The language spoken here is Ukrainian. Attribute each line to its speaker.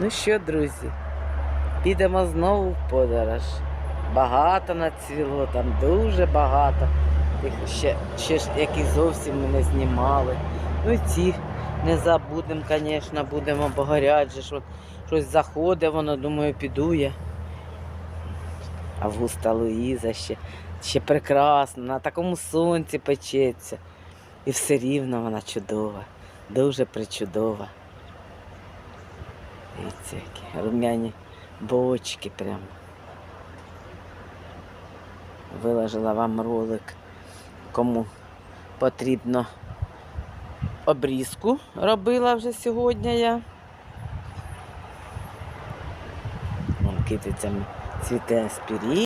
Speaker 1: Ну що, друзі, підемо знову в подорож. Багато нацвіло, там дуже багато. Тих ще, ще ж які зовсім ми не знімали. Ну і ці не забудемо, звісно, будемо, бо що щось заходить, воно, думаю, піду я. Августа Луїза ще, ще прекрасна, на такому сонці печеться. І все рівно вона чудова, дуже причудова. Які рум'яні бочки прямо. Виложила вам ролик, кому потрібно обрізку робила вже сьогодні я. Вон китицями цвіте аспірін.